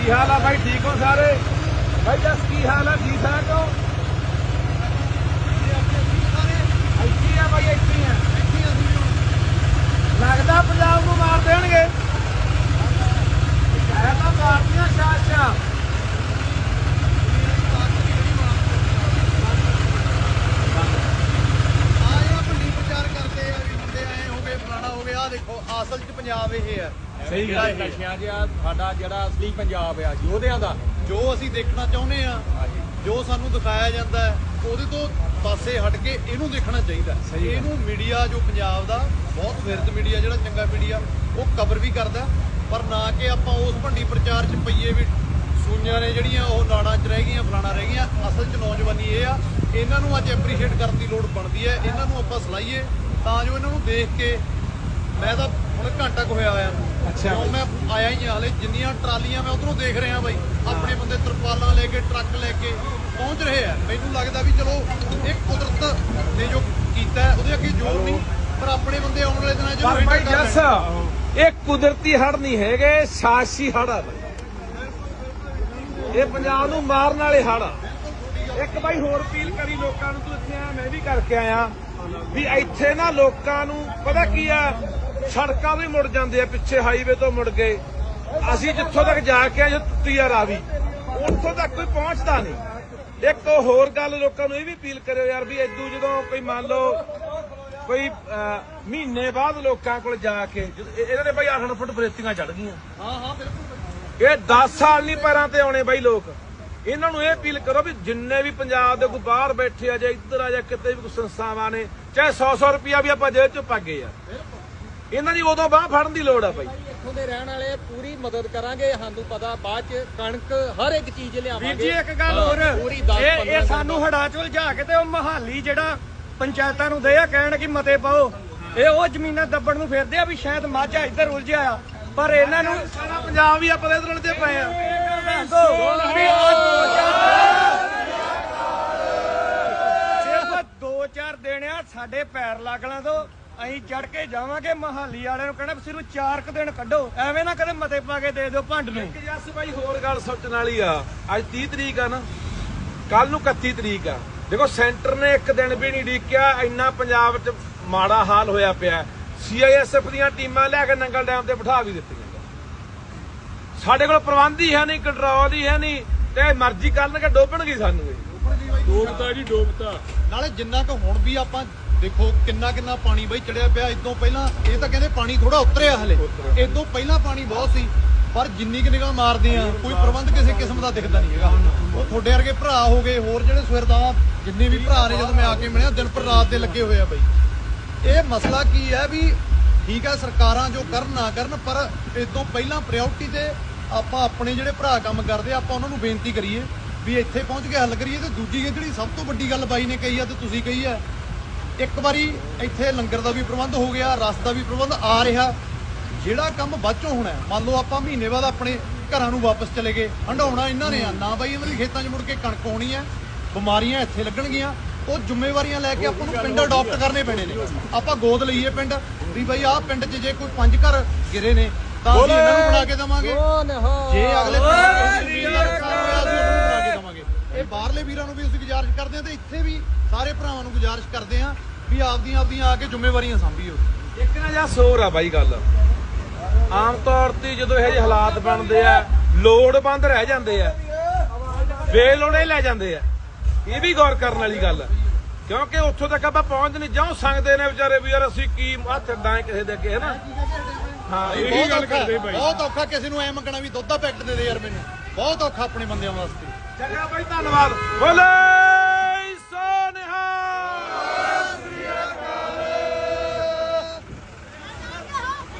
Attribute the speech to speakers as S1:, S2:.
S1: ਕੀ ਹਾਲ ਆ ਭਾਈ ਠੀਕ ਹੋ ਸਾਰੇ? ਭਾਈ ਜਸ ਕੀ ਹਾਲ ਆ? ਠੀਕ ਠਾਕ ਹੋ? ਇੱਥੇ ਆ ਭਾਈ ਇੱਥੇ ਆ। ਲੱਗਦਾ ਪੰਜਾਬ ਨੂੰ ਮਾਰ ਦੇਣਗੇ। ਇਹ ਤਾਂ ਮਾਰਦੀਆਂ ਸ਼ਾਸ਼ਾ
S2: ਆਏ ਭੰਡੀ ਪ੍ਰਚਾਰ ਕਰਦੇ ਆ ਵੀ ਮੁੰਡੇ ਆਏ ਹੋ ਗਏ, ਫਲਾਣਾ ਹੋ ਗਿਆ। ਆ ਦੇਖੋ, ਅਸਲ 'ਚ ਪੰਜਾਬ ਇਹ ਹੈ।
S1: ਸਹੀ
S2: ਜਿਹੜਾ
S1: ਗੱਲ
S2: ਇਹ
S1: ਹੈ।
S2: ਨਸ਼ਿਆਂ ਜਿਹਾ ਸਾਡਾ ਜਿਹੜਾ ਅਸਲੀ ਪੰਜਾਬ ਆ ਯੋਧਿਆਂ ਦਾ ਜੋ ਅਸੀਂ ਦੇਖਣਾ ਚਾਹੁੰਦੇ ਆ ਜੋ ਸਾਨੂੰ ਦਿਖਾਇਆ ਜਾਂਦਾ ਹੈ ਉਹਦੇ ਤੋਂ ਪਾਸੇ ਹਟ ਕੇ ਇਹਨੂੰ ਦੇਖਣਾ ਚਾਹੀਦਾ। ਇਹਨੂੰ ਮੀਡੀਆ ਜੋ ਪੰਜਾਬ ਦਾ ਬਹੁਤ ਫਿਰਤ ਮੀਡੀਆ ਜਿਹੜਾ ਚੰਗਾ ਮੀਡੀਆ ਉਹ ਕਵਰ ਵੀ ਕਰਦਾ ਪਰ ਨਾ ਕਿ ਆਪਾਂ ਉਸ ਭੰਡੀ ਪ੍ਰਚਾਰ 'ਚ ਪਈਏ ਵੀ ਸੂਈਆਂ ਨੇ ਜਿਹੜੀਆਂ ਉਹ ਨਾੜਾਂ 'ਚ ਰਹਿ ਗਈਆਂ ਫਲਾਣਾ ਰਹਿ ਗਈਆਂ ਅਸਲ 'ਚ ਨੌਜਵਾਨੀ ਇਹ ਆ ਇਹਨਾਂ ਨੂੰ ਅੱਜ ਐਪਰੀਸ਼ੀਏਟ ਕਰਨ ਦੀ ਲੋੜ ਬਣਦੀ ਹੈ ਇਹਨਾਂ ਨੂੰ ਆਪਾਂ ਸਲਾਈਏ ਤਾਂ ਜੋ ਇਹਨਾਂ ਨੂੰ ਦੇਖ ਕੇ ਮੈਂ ਤਾਂ ਹੁਣ ਘੰਟਾ ਕੁ ਹੋਇਆ ਆਇਆ ਨੂੰ
S1: ਅੱਛਾ।
S2: ਕਿਉਂ ਮੈਂ ਆਇਆ ਹੀ ਹਾਂ ਹਲੇ ਜਿੰਨੀਆਂ ਟਰਾਲੀਆਂ ਮੈਂ ਉਧਰੋਂ ਦੇਖ ਰਿਹਾ ਬਾਈ ਆਪਣੇ ਬੰਦੇ ਤਰਪਾਲਾਂ ਲੈ ਕੇ ਟਰੱਕ ਲੈ ਕੇ ਪਹੁੰਚ ਰਹੇ ਆ। ਮੈਨੂੰ ਲੱਗਦਾ ਵੀ ਚਲੋ ਇਹ ਕੁਦਰਤ ਨੇ ਜੋ ਕੀਤਾ ਹੈ, ਉਹਦੇ ਅੱਗੇ ਜ਼ੋਰ ਨਹੀਂ ਪਰ ਆਪਣੇ ਬੰਦੇ ਆਉਣ ਵਾਲੇ ਦਿਨਾਂ 'ਚ
S1: ਪਰ ਭਾਈ
S2: ਕਰ
S1: ਜਸ। ਇਹ ਕੁਦਰਤੀ ਹੜ ਨਹੀਂ ਹੈਗੇ ਸਾਜ਼ਿਸ਼ੀ ਹੜ ਆ ਇਹ ਪੰਜਾਬ ਨੂੰ ਮਾਰਨ ਵਾਲੇ ਹੜ ਆ। ਇੱਕ ਭਾਈ ਹੋਰ ਅਪੀਲ ਕਰੀ ਲੋਕਾਂ ਨੂੰ ਤੂੰ ਇੱਥੇ ਆ ਮੈਂ ਵੀ ਕਰਕੇ ਆਇਆ ਵੀ ਇੱਥੇ ਨਾ ਲੋਕਾਂ ਨੂੰ ਪਤਾ ਕੀ ਆ? ਸੜਕਾਂ ਵੀ ਮੁੜ ਜਾਂਦੇ ਆ ਪਿੱਛੇ ਹਾਈਵੇ ਤੋਂ ਮੁੜ ਗਏ ਅਸੀਂ ਜਿੱਥੋਂ ਤੱਕ ਜਾ ਕੇ ਆਏ ਤੁੱਤੀ ਆ ਰਾਵੀ। ਉੱਥੋਂ ਤੱਕ ਕੋਈ ਪਹੁੰਚਦਾ ਨਹੀਂ। ਇੱਕ ਹੋਰ ਗੱਲ ਲੋਕਾਂ ਨੂੰ ਇਹ ਵੀ ਅਪੀਲ ਕਰਿਓ ਯਾਰ ਵੀ ਇਦੋਂ ਜਦੋਂ ਕੋਈ ਮੰਨ ਲਓ ਕੋਈ ਮਹੀਨੇ ਬਾਅਦ ਲੋਕਾਂ ਕੋਲ ਜਾ ਕੇ ਇਹਨਾਂ ਦੇ ਭਾਈ 8 ਫੁੱਟ ਬਰੇਤੀਆਂ ਚੜ ਗਈਆਂ।
S2: ਹਾਂ ਹਾਂ ਬਿਲਕੁਲ
S1: ਇਹ 10 ਸਾਲ ਨਹੀਂ ਪੈਰਾਂ ਤੇ ਆਉਣੇ ਬਾਈ ਲੋਕ। ਇਹਨਾਂ ਨੂੰ ਇਹ ਅਪੀਲ ਕਰੋ ਵੀ ਜਿੰਨੇ ਵੀ ਪੰਜਾਬ ਦੇ ਕੋਈ ਬਾਹਰ ਬੈਠੇ ਆ ਜਾਂ ਇੱਧਰ ਆ ਜਾਂ ਕਿਤੇ ਵੀ ਕੋਈ ਸੰਸਥਾਵਾਂ ਨੇ ਚਾਹੇ 100 100 ਰੁਪਿਆ ਵੀ ਆਪਾਂ ਜੇਬ ਚੋਂ ਪਾਗੇ ਆ। ਇਹਨਾਂ ਦੀ ਉਦੋਂ ਬਾਹ ਫੜਨ ਦੀ ਲੋੜ ਆ ਬਾਈ।
S3: ਇੱਥੋਂ ਦੇ ਰਹਿਣ ਵਾਲੇ ਪੂਰੀ ਮਦਦ ਕਰਾਂਗੇ ਸਾਨੂੰ ਪਤਾ ਬਾਅਦ ਚ ਕਣਕ ਹਰ ਇੱਕ ਚੀਜ਼ ਲਿਆਵਾਂਗੇ।
S4: ਵੀਰ ਜੀ ਇੱਕ ਗੱਲ ਹੋਰ।
S3: ਪੂਰੀ 10
S4: ਇਹ ਇਹ ਸਾਨੂੰ ਹੜਾ ਚ ਉਲਝਾ ਕੇ ਤੇ ਉਹ ਮਹਾਲੀ ਜਿਹੜਾ ਪੰਚਾਇਤਾਂ ਨੂੰ ਦੇ ਆ ਕਹਿਣ ਕਿ ਮਤੇ ਪਾਓ। ਇਹ ਉਹ ਜ਼ਮੀਨਾਂ ਦੱਬਣ ਨੂੰ ਫਿਰਦੇ ਆ ਵੀ ਸ਼ਾਇਦ ਮਾਝਾ ਇੱਧਰ ਉਲਝਿਆ ਆ। ਪਰ ਇਹਨਾਂ ਨੂੰ
S1: ਸਾਰਾ ਪੰਜਾਬ ਹੀ ਆਪਾਂ ਇਧਰ ਉਲਝੇ ਪਏ ਆ।
S4: ਸਿਰਫ ਦੋ ਚਾਰ ਦਿਨ ਆ ਸਾਡੇ ਪੈਰ ਲੱਗਣਾ ਤੋਂ। ਅਸੀਂ ਚੜ ਕੇ ਜਾਵਾਂਗੇ ਮਹਾਲੀ ਵਾਲਿਆਂ ਨੂੰ ਕਹਿਣਾ ਸਿਰਫ ਚਾਰ ਕੁ ਦਿਨ ਕੱਢੋ। ਐਵੇਂ ਨਾ ਕਦੇ ਮਤੇ ਪਾ ਕੇ ਦੇ ਦਿਓ ਭੰਡ ਨੂੰ।
S1: ਇੱਕ ਜੱਸ ਬਾਈ ਹੋਰ ਗੱਲ ਸੋਚਣ ਵਾਲੀ ਆ। ਅੱਜ 30 ਤਰੀਕ ਆ ਨਾ। ਕੱਲ ਨੂੰ 31 ਤਰੀਕ ਆ। ਦੇਖੋ ਸੈਂਟਰ ਨੇ ਇੱਕ ਦਿਨ ਵੀ ਨਹੀਂ ਡੀਕਿਆ ਇੰਨਾ ਪੰਜਾਬ 'ਚ ਮਾੜਾ ਹਾਲ ਹੋਇਆ ਪਿਆ। ਸੀਆਈਐਸਐਫ ਦੀਆਂ ਟੀਮਾਂ ਲੈ ਕੇ ਨੰਗਲ ਡੈਮ ਤੇ ਬਿਠਾ ਵੀ ਦਿੱਤੀਆਂ। ਸਾਡੇ ਕੋਲ ਪ੍ਰਬੰਧ ਹੀ ਹੈ ਨਹੀਂ ਕੰਟਰੋਲ ਹੀ ਹੈ ਨਹੀਂ ਤੇ ਮਰਜ਼ੀ ਕਰਨਗੇ ਡੋਬਣਗੇ ਸਾਨੂੰ ਇਹ।
S2: ਡੋਬਤਾ ਜੀ ਡੋਬਤਾ। ਨਾਲੇ ਜਿੰਨਾ ਕੁ ਹੁਣ ਵੀ ਆਪਾਂ ਦੇਖੋ ਕਿੰਨਾ ਕਿੰਨਾ ਪਾਣੀ ਬਈ ਚੜਿਆ ਪਿਆ ਇਦੋਂ ਪਹਿਲਾਂ ਇਹ ਤਾਂ ਕਹਿੰਦੇ ਪਾਣੀ ਥੋੜਾ ਉਤਰਿਆ ਹਲੇ। ਇਦੋਂ ਪਹਿਲਾਂ ਪਾਣੀ ਬਹੁਤ ਸੀ ਪਰ ਜਿੰਨੀ ਕਿ ਨਿਗਾਹ ਮਾਰਦੇ ਆ ਕੋਈ ਪ੍ਰਬੰਧ ਕਿਸੇ ਕਿਸਮ ਦਾ ਦਿਖਦਾ ਨਹੀਂ ਹੈਗਾ ਉਹ ਤੁਹਾਡੇ ਵਰਗੇ ਭਰਾ ਹੋ ਗਏ ਹੋਰ ਜਿਹੜੇ ਸਵੇਰਦਾ ਜਿੰਨੇ ਵੀ ਭਰਾ ਨੇ ਜਦੋਂ ਮੈਂ ਆ ਕੇ ਮਿਲਿਆ ਦਿਨ ਪਰ ਰਾਤ ਦੇ ਲੱਗੇ ਹੋਏ ਆ ਬਈ। ਇਹ ਮਸਲਾ ਕੀ ਹੈ ਵੀ ਠੀਕ ਹੈ ਸਰਕਾਰਾਂ ਜੋ ਕਰਨ ਨਾ ਕਰਨ ਪਰ ਇਦੋਂ ਪਹਿਲਾਂ ਪ੍ਰਾਇੋਰਟੀ ਤੇ ਆਪਾਂ ਆਪਣੇ ਜਿਹੜੇ ਭਰਾ ਕੰਮ ਕਰਦੇ ਆ ਆਪਾਂ ਉਹਨਾਂ ਨੂੰ ਬੇਨਤੀ ਕਰੀਏ ਵੀ ਇੱਥੇ ਪਹੁੰਚ ਕੇ ਹੱਲ ਕਰੀਏ ਤੇ ਦੂਜੀ ਜਿਹੜੀ ਸਭ ਤੋਂ ਵੱਡੀ ਗੱਲ ਬਾਈ ਨੇ ਕਹੀ ਆ ਤੇ ਤੁਸੀਂ ਕਹੀ ਆ ਇੱਕ ਵਾਰੀ ਇੱਥੇ ਲੰਗਰ ਦਾ ਵੀ ਪ੍ਰਬੰਧ ਹੋ ਗਿਆ ਰਸ ਦਾ ਵੀ ਪ੍ਰਬੰਧ ਆ ਰਿਹਾ। ਜਿਹੜਾ ਕੰਮ ਬਾਅਦੋਂ ਹੋਣਾ ਹੈ, ਮੰਨ ਲਓ ਆਪਾਂ ਮਹੀਨੇ ਬਾਅਦ ਆਪਣੇ ਘਰਾਂ ਨੂੰ ਵਾਪਸ ਚਲੇ ਗਏ ਹੰਡਾਉਣਾ ਇਹਨਾਂ ਨੇ ਆ। ਨਾ ਬਾਈ ਇਹਨਾਂ ਦੇ ਖੇਤਾਂ 'ਚ ਮੁੜ ਕੇ ਕਣਕ ਹੋਣੀ ਹੈ ਬਿਮਾਰੀਆਂ ਇੱਥੇ ਲੱਗਣਗੀਆਂ ਉਹ ਜ਼ਿੰਮੇਵਾਰੀਆਂ ਲੈ ਕੇ ਆਪਾਂ ਨੂੰ ਪਿੰਡ ਅਡਾਪਟ ਕਰਨੇ ਪੈਣੇ ਨੇ। ਆਪਾਂ ਗੋਦ ਲਈਏ ਪਿੰਡ ਵੀ ਬਾਈ ਆਹ ਪਿੰਡ 'ਚ ਜੇ ਕੋਈ ਪੰਜ ਘਰ ਗਿਰੇ ਨੇ ਤਾਂ ਅਸੀਂ ਇਹਨਾਂ ਨੂੰ ਬਣਾ ਕੇ ਦੇਵਾਂਗੇ। ਜੇ ਅਗਲੇ ਬਾਹਰਲੇ ਵੀਰਾਂ ਨੂੰ ਵੀ ਅਸੀਂ ਗੁਜ਼ਾਰਿਸ਼ ਕਰਦੇ ਹਾਂ ਤੇ ਇੱਥੇ ਵੀ ਸਾਰੇ ਭਰਾਵਾਂ ਨੂੰ ਗੁਜ਼ਾਰਿਸ਼ ਕਰਦੇ ਹਾਂ ਵੀ ਆਪਦੀਆਂ ਆਪਦੀਆਂ ਆ ਕੇ ਜ਼ਿੰਮੇਵਾਰੀਆਂ ਸੰਭੀਓ।
S1: ਇੱਕ ਨਾ ਜਾਂ ਸੋਰ ਆ ਬਾਈ ਗੱਲ। ਆਮ ਤੌਰ ਤੇ ਜਦੋਂ ਇਹ ਜਿਹੇ ਹਾਲਾਤ ਬਣਦੇ ਆ ਲੋੜਵੰਦ ਰਹਿ ਜਾਂਦੇ ਆ। ਬੇਲੋੜੇ ਲੈ ਜਾਂਦੇ ਆ। ਇਹ ਵੀ ਗੌਰ ਕਰਨ ਵਾਲੀ ਗੱਲ ਆ। ਕਿਉਂਕਿ ਉੱਥੋਂ ਤੱਕ ਆਪਾਂ ਪਹੁੰਚ ਨਹੀਂ ਜਾਉ ਸੰਗਦੇ ਨੇ ਵਿਚਾਰੇ ਵੀ ਯਾਰ ਅਸੀਂ ਕੀ ਹੱਥ ਡਾਂ ਕਿਸੇ ਦੇ ਅੱਗੇ ਹੈ ਨਾ ਹਾਂ ਇਹੀ ਗੱਲ ਕਰਦੇ ਬਾਈ।
S2: ਬਹੁਤ ਔਖਾ ਕਿਸੇ ਨੂੰ ਐ ਮੰਗਣਾ ਵੀ ਦੁੱਧ ਦਾ ਪੈਕਟ ਦੇ ਦੇ ਯਾਰ ਮੈਨੂੰ। ਬਹੁਤ ਔਖਾ ਆਪਣੇ ਬੰਦਿਆਂ ਵਾਸਤੇ।
S1: ਚੰਗਾ ਬਾਈ ਧੰਨਵਾਦ। ਬੋਲੇ।